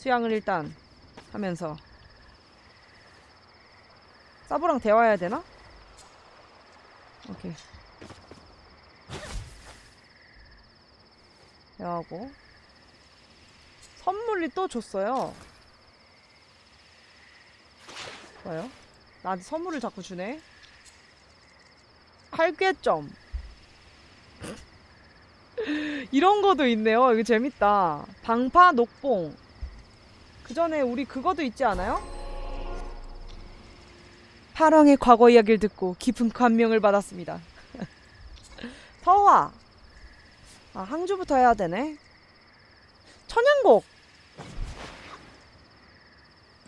수양을 일단 하면서. 사부랑 대화해야 되나? 오케이. 대화하고. 선물이 또 줬어요. 좋아요. 나한테 선물을 자꾸 주네. 활괴점. 이런 거도 있네요. 이거 재밌다. 방파 녹봉 그 전에 우리 그거도 있지 않아요? 파랑의 과거 이야기를 듣고 깊은 감명을 받았습니다 서화 아 항주부터 해야 되네 천양곡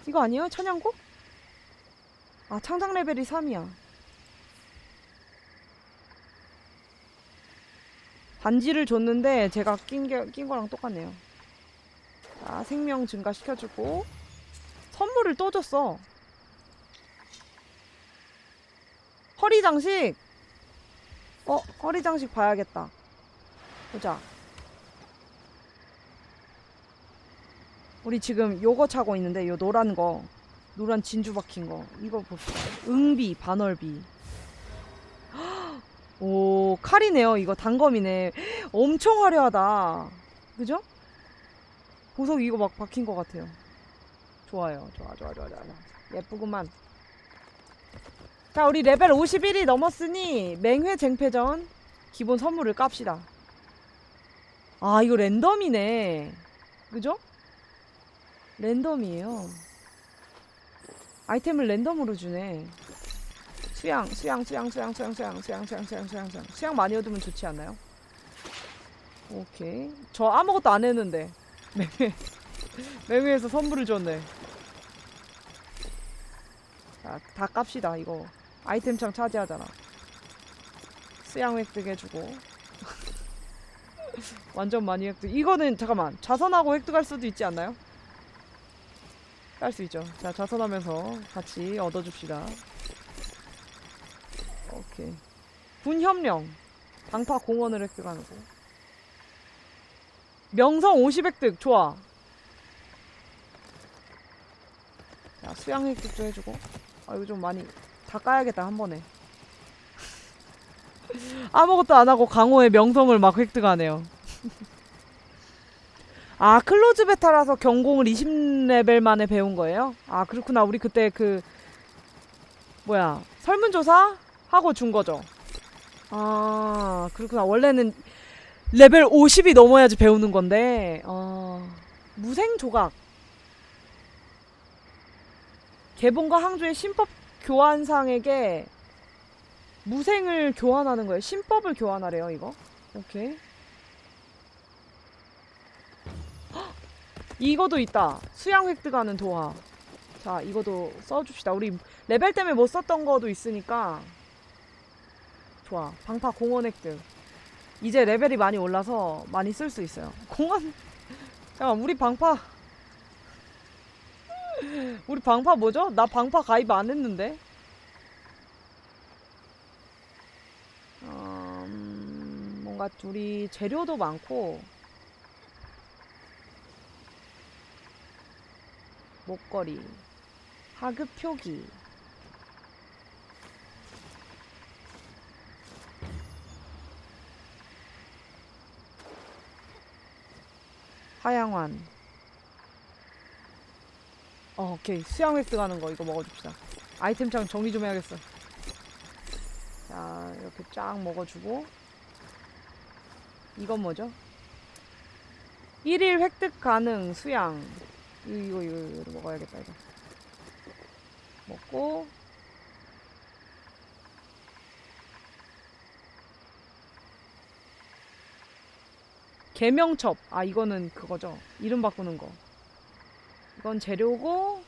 이거 아니에요? 천양곡? 아 창작 레벨이 3이야 반지를 줬는데 제가 낀, 게, 낀 거랑 똑같네요 자 생명 증가 시켜주고 선물을 또 줬어. 허리 장식. 어 허리 장식 봐야겠다. 보자. 우리 지금 요거 차고 있는데 요 노란 거 노란 진주 박힌 거 이거 봅시다. 응비 반월비. 오 칼이네요. 이거 단검이네. 엄청 화려하다. 그죠? 보석 이거 막 박힌 것 같아요 좋아요 좋아 좋아 좋아 좋아 예쁘구만 자 우리 레벨 51이 넘었으니 맹회 쟁패전 기본 선물을 깝시다 아 이거 랜덤이네 그죠? 랜덤이에요 아이템을 랜덤으로 주네 수양 수양 수양 수양 수양 수양 수양 수양 수양 수양 수양 수양 많이 얻으면 좋지 않나요? 오케이 저 아무것도 안 했는데 맹회 맹회에서 선물을 줬네. 자, 다 깝시다 이거. 아이템창 차지하잖아. 수양 획득 해주고. 완전 많이 획득. 이거는 잠깐만 자선하고 획득할 수도 있지 않나요? 깔수 있죠. 자 자선하면서 같이 얻어줍시다. 오케이. 군 협령. 방파 공원을 획득하는 거 명성 50획득 좋아. 자 수양 획득도 해주고. 아 이거 좀 많이 다 까야겠다 한 번에. 아무것도 안 하고 강호의 명성을 막 획득하네요. 아 클로즈 베타라서 경공을 20레벨 만에 배운 거예요? 아 그렇구나. 우리 그때 그 뭐야 설문조사 하고 준 거죠. 아 그렇구나. 원래는 레벨 50이 넘어야지 배우는 건데 어, 무생 조각 개봉과 항주의 신법 교환상에게 무생을 교환하는 거예요. 신법을 교환하래요, 이거. 오케이. 헉! 이거도 있다. 수양 획득하는 도화. 자, 이거도 써줍시다. 우리 레벨 때문에 못 썼던 거도 있으니까. 좋아. 방파 공원 획득. 이제 레벨이 많이 올라서 많이 쓸 수 있어요. 공원. 잠깐, 우리 방파. 우리 방파 뭐죠? 나 방파 가입 안 했는데. 음, 뭔가 둘이 재료도 많고 목걸이, 하급 표기. 하양환. 어, 오케이. 수양 획득 하는 거 이거 먹어줍시다. 아이템창 정리 좀 해야겠어. 자, 이렇게 쫙 먹어주고. 이건 뭐죠? 1일 획득 가능 수양. 이거, 이거, 이거, 이거 먹어야겠다, 이거. 먹고. 개명첩. 아, 이거는 그거죠. 이름 바꾸는 거. 이건 재료고.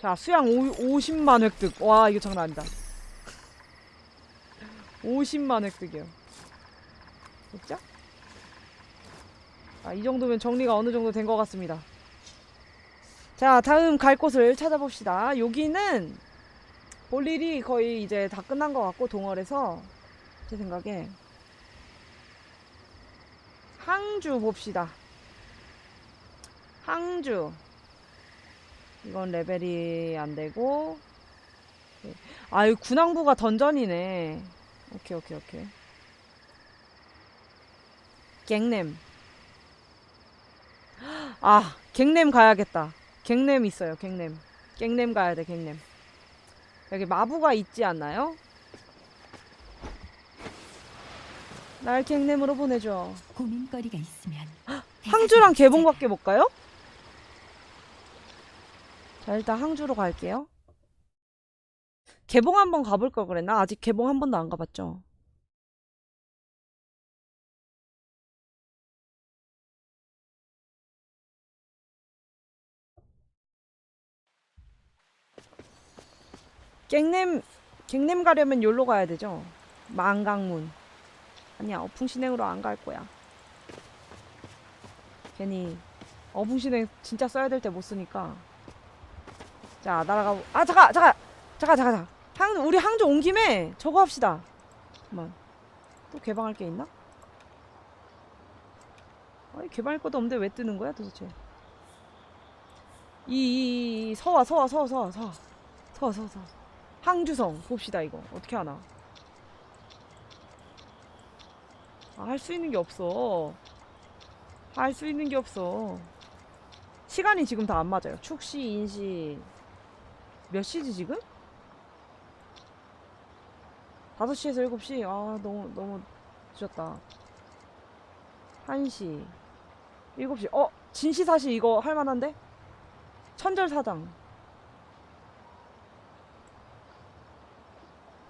자, 수양 오, 50만 획득. 와, 이거 장난 아니다. 50만 획득이요. 됐죠? 아, 이 정도면 정리가 어느 정도 된 것 같습니다. 자, 다음 갈 곳을 찾아봅시다. 여기는 볼 일이 거의 이제 다 끝난 것 같고, 동월에서 제 생각에 항주 봅시다. 항주. 이건 레벨이 안 되고. 네. 아, 이 군항부가 던전이네. 오케이, 오케이, 오케이. 갱냄. 아, 갱냄 가야겠다. 갱냄 있어요, 갱냄. 갱냄 가야 돼, 갱냄. 여기 마부가 있지 않나요? 날 갱냄으로 보내줘. 고민거리가 있으면 항주랑 개봉밖에 못 가요? 자, 일단 항주로 갈게요. 개봉 한번 가볼 걸 그랬나? 아직 개봉 한 번도 안 가봤죠. 갱냄, 갱냄 가려면 여기로 가야 되죠? 망강문. 아니야 어풍신행으로 안 갈 거야. 괜히 어풍신행 진짜 써야 될 때 못 쓰니까. 자 날아가고 아 잠깐 잠깐 잠깐 잠깐 잠깐. 항, 우리 항조 온 김에 저거 합시다. 잠깐만. 또 개방할 게 있나? 아니 개방할 것도 없는데 왜 뜨는 거야 도대체? 이, 이, 이 서와 서와 서와 서와. 서와 서와 서와. 항주성 봅시다 이거. 어떻게 하나? 할 수 있는 게 없어 할 수 있는 게 없어. 시간이 지금 다 안 맞아요. 축시, 인시. 몇 시지 지금? 5시에서 7시? 아, 너무, 너무 늦었다. 1시. 7시. 어, 진시사시 이거 할만한데? 천절사당.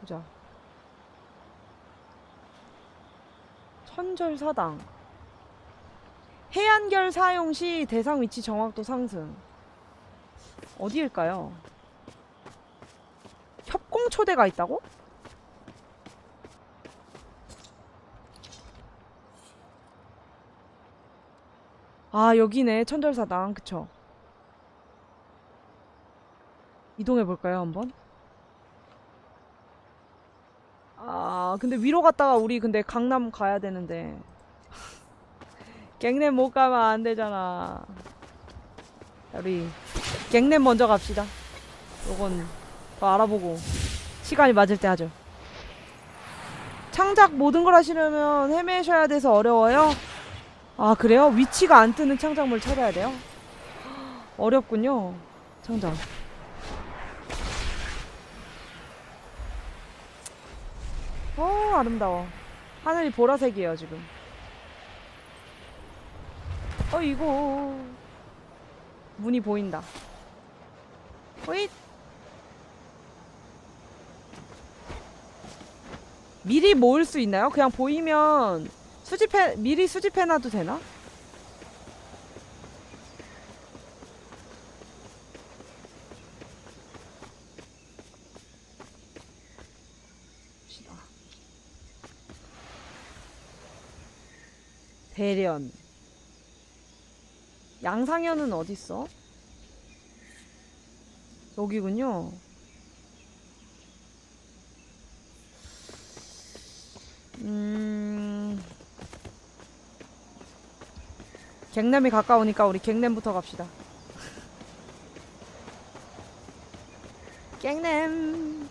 보자. 천절사당. 해안결 사용 시 대상 위치 정확도 상승. 어디일까요? 협공 초대가 있다고? 아, 여기네. 천절사당. 그쵸? 이동해 볼까요, 한번? 아, 근데 위로 갔다가 우리 근데 강남 가야 되는데. 갱냄 못 가면 안 되잖아. 우리 갱냄 먼저 갑시다. 요건 더 알아보고 시간이 맞을 때 하죠. 창작 모든 걸 하시려면 헤매셔야 돼서 어려워요. 아 그래요? 위치가 안 뜨는 창작물 찾아야 돼요? 어렵군요. 창작. 어 아름다워. 하늘이 보라색이에요 지금. 어 이거 문이 보인다. 호잇. 미리 모을 수 있나요? 그냥 보이면 수집해 미리 수집해놔도 되나? 대련 양상현은 어딨어? 여기군요. 음. 갱남이 가까우니까 우리 갱남부터 갑시다. 갱남.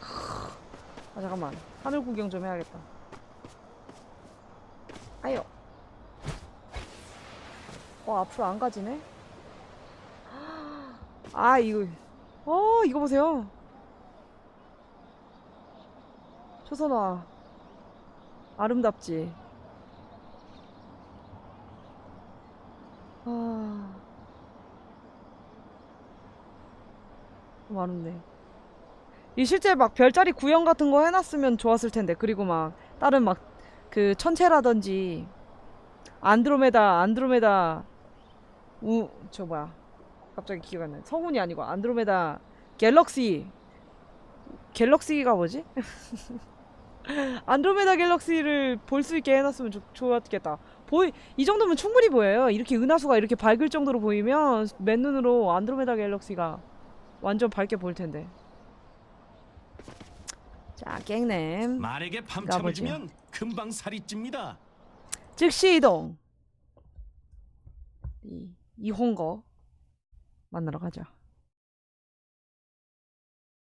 아 잠깐만. 하늘 구경 좀 해야겠다. 아유. 어 앞으로 안 가지네. 아 이거. 어 이거 보세요. 초선화. 아름답지. 아. 너무 아름네. 이 실제 막 별자리 구형 같은 거 해놨으면 좋았을 텐데. 그리고 막 다른 막 그 천체라든지 안드로메다 안드로메다 우 저 뭐야 갑자기 기억 안 나. 성운이 아니고 안드로메다 갤럭시 갤럭시가 뭐지? 안드로메다 갤럭시를 볼 수 있게 해놨으면 좋, 좋았겠다. 보이 이 정도면 충분히 보여요. 이렇게 은하수가 이렇게 밝을 정도로 보이면 맨눈으로 안드로메다 갤럭시가 완전 밝게 보일 텐데. 자, 깽냄. 말에게 가보죠. 밤참을 주면 금방 살이 찝니다. 즉시 이동. 이 이홍거 만나러 가자.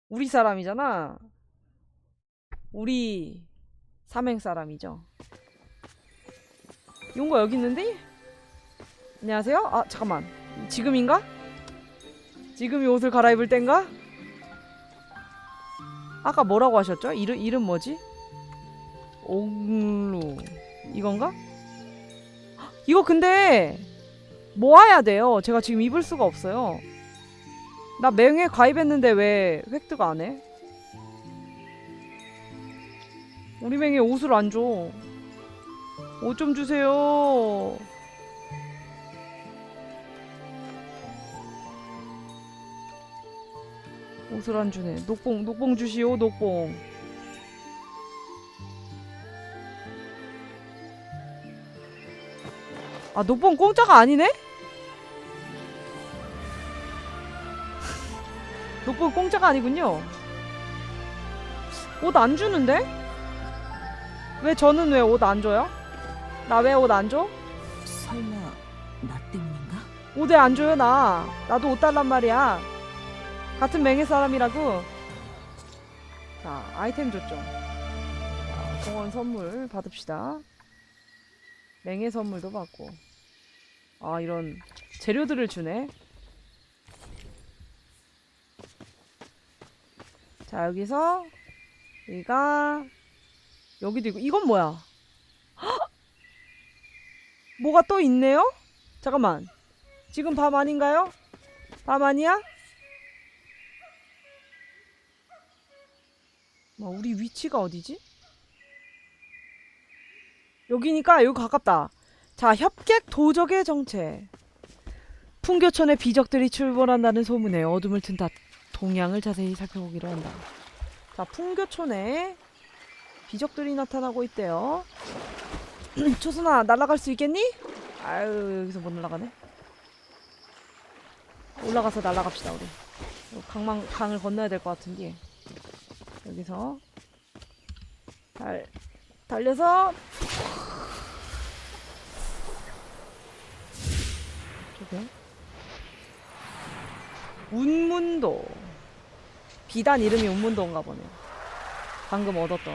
우리 사람이잖아. 우리 삼행 사람이죠. 이홍거 여기 있는데? 안녕하세요. 아 잠깐만. 지금인가? 지금이 옷을 갈아입을 땐가? 아까 뭐라고 하셨죠? 이름 이름 뭐지? 옥루 이건가? 헉, 이거 근데 모아야 돼요. 제가 지금 입을 수가 없어요. 나 맹에 가입했는데 왜 획득 안 해? 우리 맹에 옷을 안 줘. 옷 좀 주세요. 옷을 안 주네. 녹봉, 녹봉 주시오, 녹봉. 아, 녹봉 공짜가 아니네? 녹봉 공짜가 아니군요. 옷 안 주는데? 왜 저는 왜 옷 안 줘요? 나 왜 옷 안 줘? 설마 나 때문인가? 옷에 안 줘요, 나. 나도 옷 달란 말이야. 같은 맹의 사람이라고. 자, 아이템 줬죠. 자, 공원 선물 받읍시다. 맹의 선물도 받고. 아, 이런 재료들을 주네. 자, 여기서 여기가 여기도 있고 이건 뭐야? 헉! 뭐가 또 있네요? 잠깐만. 지금 밤 아닌가요? 밤 아니야? 뭐 우리 위치가 어디지? 여기니까 여기 가깝다. 자, 협객 도적의 정체. 풍교촌의 비적들이 출몰한다는 소문에 어둠을 튼다 동향을 자세히 살펴보기로 한다. 자, 풍교촌에 비적들이 나타나고 있대요. 초순아, 날아갈 수 있겠니? 아유, 여기서 못 날아가네. 올라가서 날아갑시다 우리 요 강망 강을 건너야 될 것 같은데 여기서 달 달려서 저게 운문도 비단 이름이 운문도인가 보네 방금 얻었던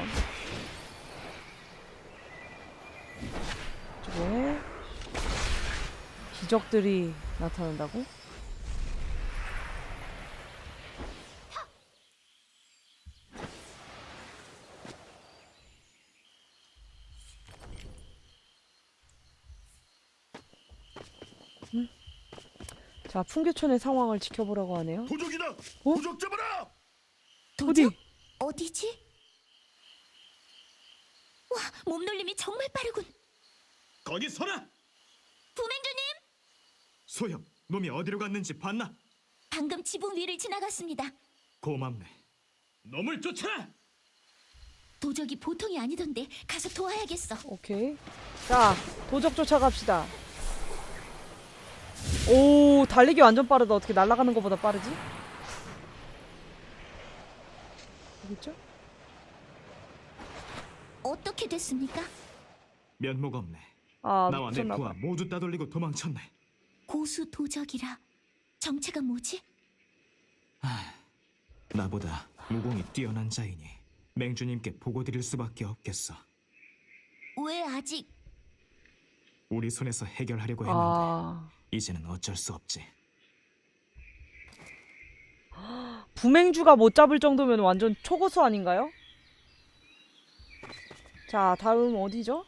저게 기적들이 나타난다고? 자, 풍계촌의 상황을 지켜보라고 하네요. 도적이다! 도적 잡아라! 어디? 어디지? 와, 몸놀림이 정말 빠르군. 거기 서라! 부맹주님, 소영, 놈이 어디로 갔는지 봤나? 방금 지붕 위를 지나갔습니다. 고맙네. 놈을 쫓아라! 도적이 보통이 아니던데 가서 도와야겠어. 오케이. 자, 도적 쫓아갑시다. 오, 달리기 완전 빠르다. 어떻게 날아가는 것보다 빠르지? 여기죠? 어떻게 됐습니까? 면목 없네. 아, 나와 내 미쳤나 부하 봐. 모두 따돌리고 도망쳤네. 고수 도적이라 정체가 뭐지? 나보다 무공이 뛰어난 자이니 맹주님께 보고 드릴 수밖에 없겠어. 왜 아직 우리 손에서 해결하려고 했는데 아, 이제는 어쩔 수 없지. 부맹주가 못 잡을 정도면 완전 초고수 아닌가요? 자, 다음 어디죠?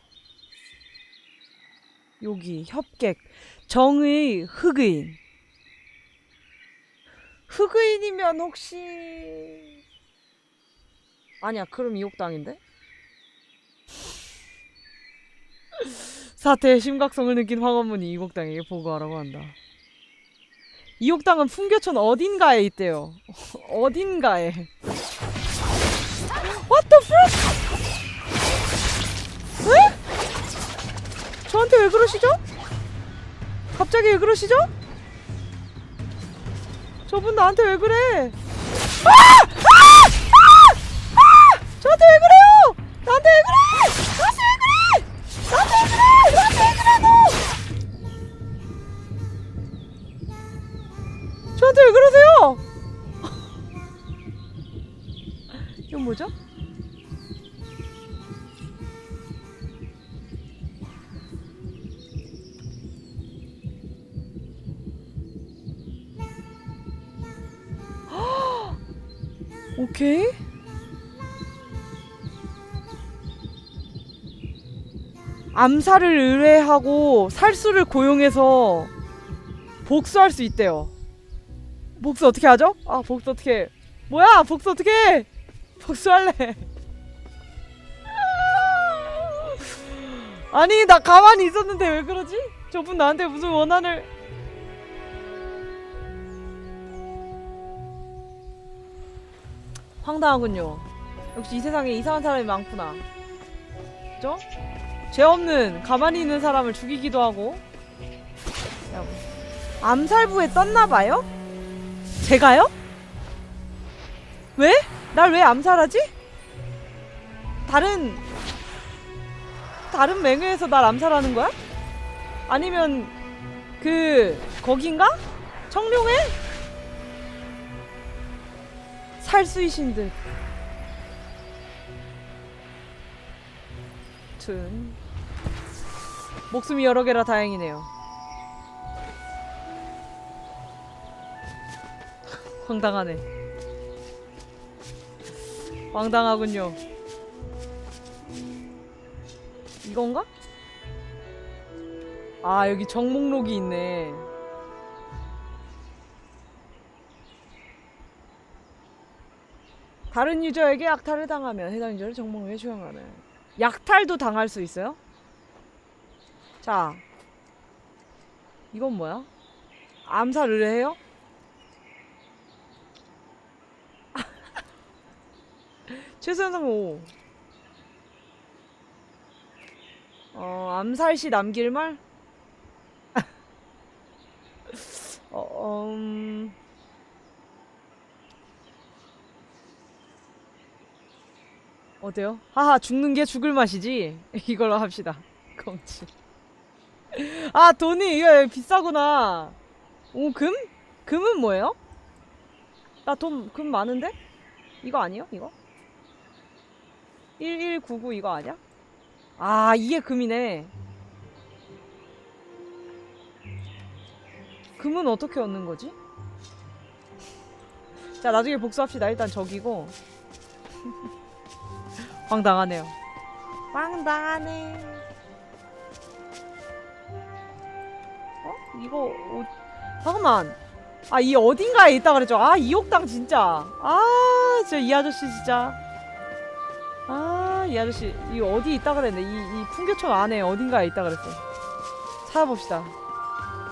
여기 협객 정의 흑인 흑인이면 혹시 아니야 그럼 이옥당인데 사태의 심각성을 느낀 황원문이 이옥당에게 보고하라고 한다 이 옥당은 풍교촌 어딘가에 있대요 어딘가에 What the fuck? 에? 저한테 왜 그러시죠? 갑자기 왜 그러시죠? 저분 나한테 왜 그래? 아! 아! 아! 아! 저한테 왜 그래요? 나한테 왜 그래? 저한테 왜 그러세요? 이건 뭐죠? 오케이. 암살을 의뢰하고 살수를 고용해서 복수할 수 있대요. 복수 어떻게 하죠? 아 복수 어떻게? 뭐야 복수 어떻게? 해? 복수할래. 아니 나 가만히 있었는데 왜 그러지? 저분 나한테 무슨 원한을? 황당하군요. 역시 이 세상에 이상한 사람이 많구나. 그죠? 죄 없는 가만히 있는 사람을 죽이기도 하고. 야, 암살부에 떴나봐요? 제가요? 왜? 날 왜 암살하지? 다른 다른 맹회에서 날 암살하는 거야? 아니면 그 거긴가? 청룡회? 살수이신 듯. 튼 목숨이 여러 개라 다행이네요. 황당하네. 황당하군요. 이건가? 아 여기 정목록이 있네. 다른 유저에게 약탈을 당하면 해당 유저를 정목록에 수용하는. 약탈도 당할 수 있어요? 자, 이건 뭐야? 암살 의뢰해요? 최소현상 5. 어, 암살 시 남길 말? 어, 음... 어때요? 하하, 죽는 게 죽을 맛이지? 이걸로 합시다. 검치. 아, 돈이, 이거 비싸구나. 오, 금? 금은 뭐예요? 나 돈, 금 많은데? 이거 아니에요? 이거? 1199 이거 아니야? 아, 이게 금이네. 금은 어떻게 얻는 거지? 자, 나중에 복수합시다. 일단 저기고. 황당하네요. 황당하네. 어? 이거 어... 잠깐만. 아, 이 어딘가에 있다 그랬죠. 아, 이옥당 진짜. 아, 진짜 이 아저씨 진짜. 아, 이 아저씨 이 어디 있다 그랬네. 이, 이 풍교촌 안에 어딘가에 있다 그랬어. 찾아봅시다.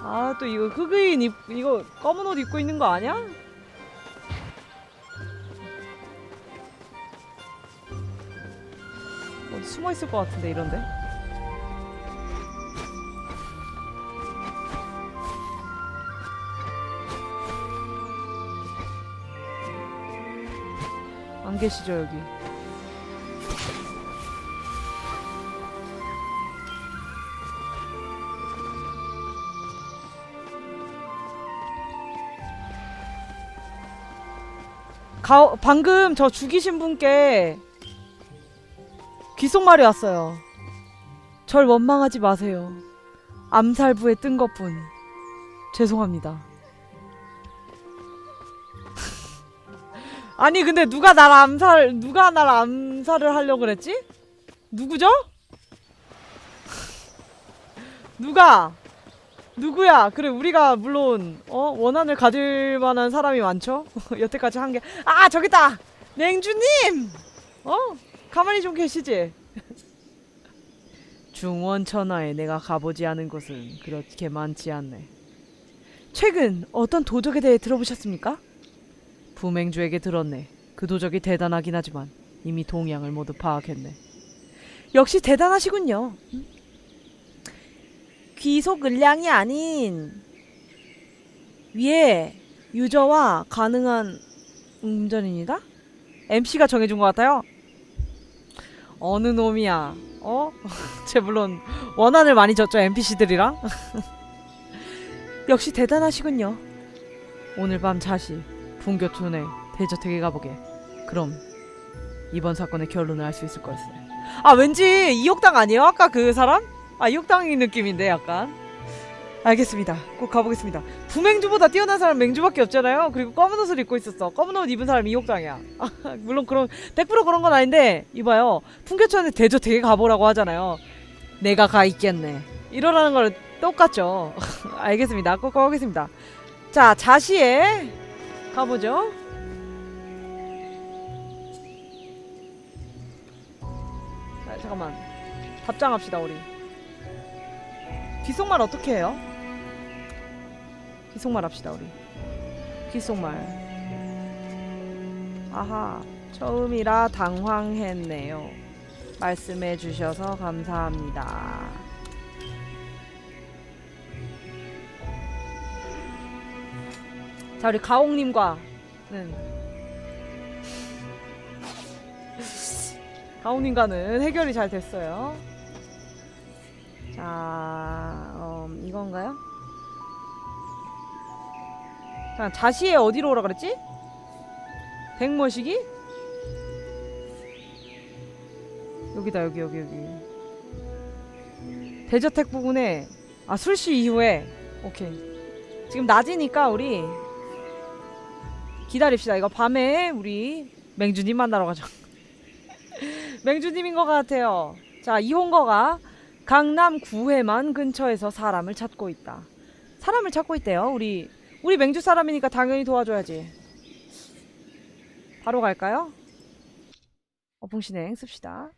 아, 또 이거 흑인 입, 이거 검은 옷 입고 있는 거 아니야? 어디 숨어 있을 것 같은데 이런데. 안 계시죠 여기. 가, 방금 저 죽이신 분께 귓속말이 왔어요. 절 원망하지 마세요. 암살부에 뜬 것뿐. 죄송합니다. 아니 근데 누가 날 암살 누가 날 암살을 하려고 그랬지? 누구죠? 누가? 누구야? 그래 우리가 물론 어 원한을 가질 만한 사람이 많죠. 여태까지 한 게 아 저기 있다 냉주님 어 가만히 좀 계시지. 중원천하에 내가 가보지 않은 곳은 그렇게 많지 않네. 최근 어떤 도적에 대해 들어보셨습니까? 부맹주에게 들었네. 그 도적이 대단하긴 하지만 이미 동향을 모두 파악했네. 역시 대단하시군요. 음? 귀속 을량이 아닌 위에 유저와 가능한 운전입니다. MC가 정해준 것 같아요. 어느 놈이야? 어? 제 물론 원한을 많이 줬죠 NPC들이랑. 역시 대단하시군요. 오늘 밤 자시 분교촌에 대저택에 가보게. 그럼 이번 사건의 결론을 알 수 있을 것이아 왠지 이옥당 아니에요? 아까 그 사람? 아 이옥당이 느낌인데 약간. 알겠습니다. 꼭 가보겠습니다. 부맹주보다 뛰어난 사람 맹주밖에 없잖아요. 그리고 검은 옷을 입고 있었어. 검은 옷 입은 사람 이옥장이야. 물론 그런 100% 그런 건 아닌데 이봐요. 풍계천에 대저 되게 가보라고 하잖아요. 내가 가 있겠네. 이러라는 걸 똑같죠. 알겠습니다. 꼭 가보겠습니다. 자 자시에 가보죠. 아, 잠깐만. 답장합시다 우리. 귓속말 어떻게 해요? 귓속말 합시다 우리. 귓속말. 아하. 처음이라 당황했네요. 말씀해 주셔서 감사합니다. 자 우리 가옥님과는 가옥님과는 해결이 잘 됐어요. 자, 음, 이건가요? 자, 자시에 어디로 오라 그랬지? 백모시기? 여기다 여기 여기 여기 대저택 부근에 아 술시 이후에 오케이 지금 낮이니까 우리 기다립시다 이거 밤에 우리 맹주님 만나러 가죠 맹주님인 것 같아요 자 이홍거가 강남 구회만 근처에서 사람을 찾고 있다. 사람을 찾고 있대요. 우리 우리 맹주 사람이니까 당연히 도와줘야지. 바로 갈까요? 어풍신행 씁시다.